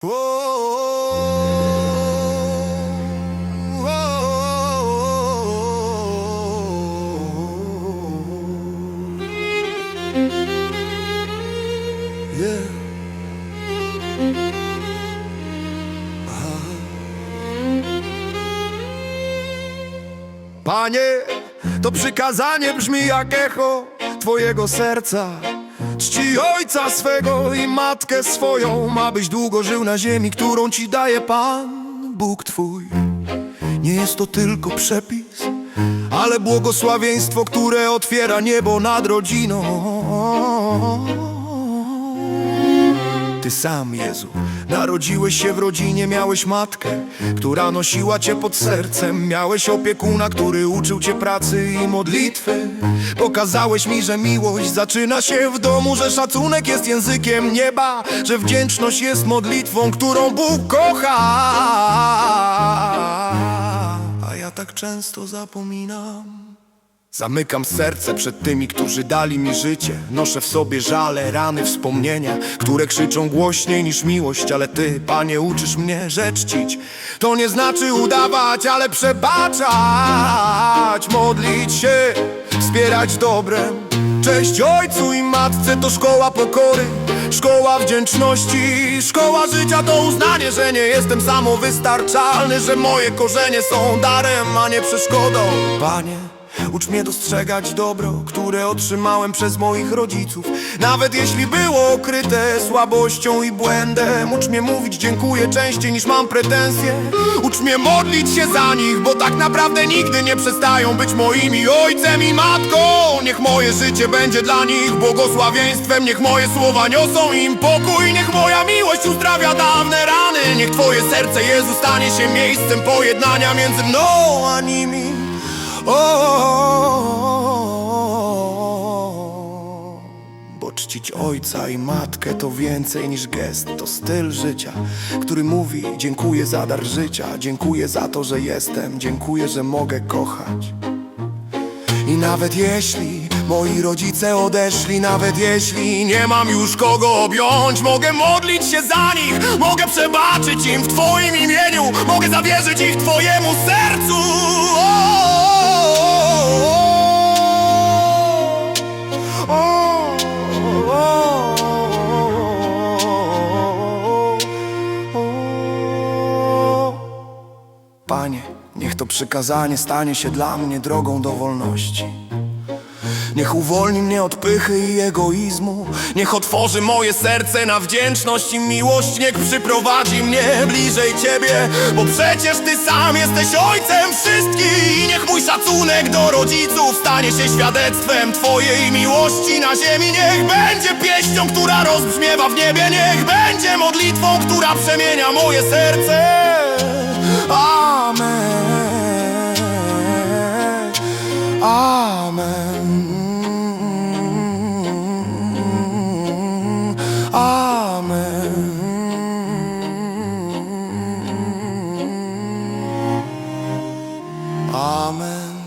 Panie, to przykazanie brzmi jak echo Twojego serca. Czci ojca swego i matkę swoją, ma byś długo żył na ziemi, którą ci daje Pan, Bóg Twój. Nie jest to tylko przepis, ale błogosławieństwo, które otwiera niebo nad rodziną. Ty sam, Jezu, narodziłeś się w rodzinie, miałeś matkę, która nosiła cię pod sercem. Miałeś opiekuna, który uczył cię pracy i modlitwy. Pokazałeś mi, że miłość zaczyna się w domu, że szacunek jest językiem nieba, że wdzięczność jest modlitwą, którą Bóg kocha. A ja tak często zapominam. Zamykam serce przed tymi, którzy dali mi życie. Noszę w sobie żale, rany, wspomnienia Które krzyczą głośniej niż miłość. Ale Ty, Panie, uczysz mnie, że czcić To nie znaczy udawać, ale przebaczać. Modlić się, wspierać dobrem Cześć ojcu i matce to szkoła pokory. Szkoła wdzięczności, szkoła życia. To uznanie, że nie jestem samowystarczalny Że moje korzenie są darem, a nie przeszkodą. Panie Ucz mnie dostrzegać dobro, które otrzymałem przez moich rodziców. Nawet jeśli było okryte słabością i błędem Ucz mnie mówić dziękuję częściej niż mam pretensje. Ucz mnie modlić się za nich, bo tak naprawdę nigdy nie przestają być moimi ojcem i matką. Niech moje życie będzie dla nich błogosławieństwem Niech moje słowa niosą im pokój Niech moja miłość uzdrawia dawne rany. Niech Twoje serce Jezu stanie się miejscem pojednania między mną a nimi Bo czcić ojca i matkę to więcej niż gest, to styl życia, który mówi: Dziękuję za dar życia, dziękuję za to, że jestem, dziękuję, że mogę kochać. I nawet jeśli moi rodzice odeszli, nawet jeśli nie mam już kogo objąć, mogę modlić się za nich, mogę przebaczyć im w Twoim imieniu, mogę zawierzyć ich Twojemu sercu. Panie, niech to przykazanie stanie się dla mnie drogą do wolności. Niech uwolni mnie od pychy i egoizmu. Niech otworzy moje serce na wdzięczność i miłość. Niech przyprowadzi mnie bliżej Ciebie Bo przecież Ty sam jesteś ojcem wszystkich. I niech mój szacunek do rodziców stanie się świadectwem Twojej miłości na ziemi. Niech będzie pieśnią, która rozbrzmiewa w niebie. Niech będzie modlitwą, która przemienia moje serce Amen.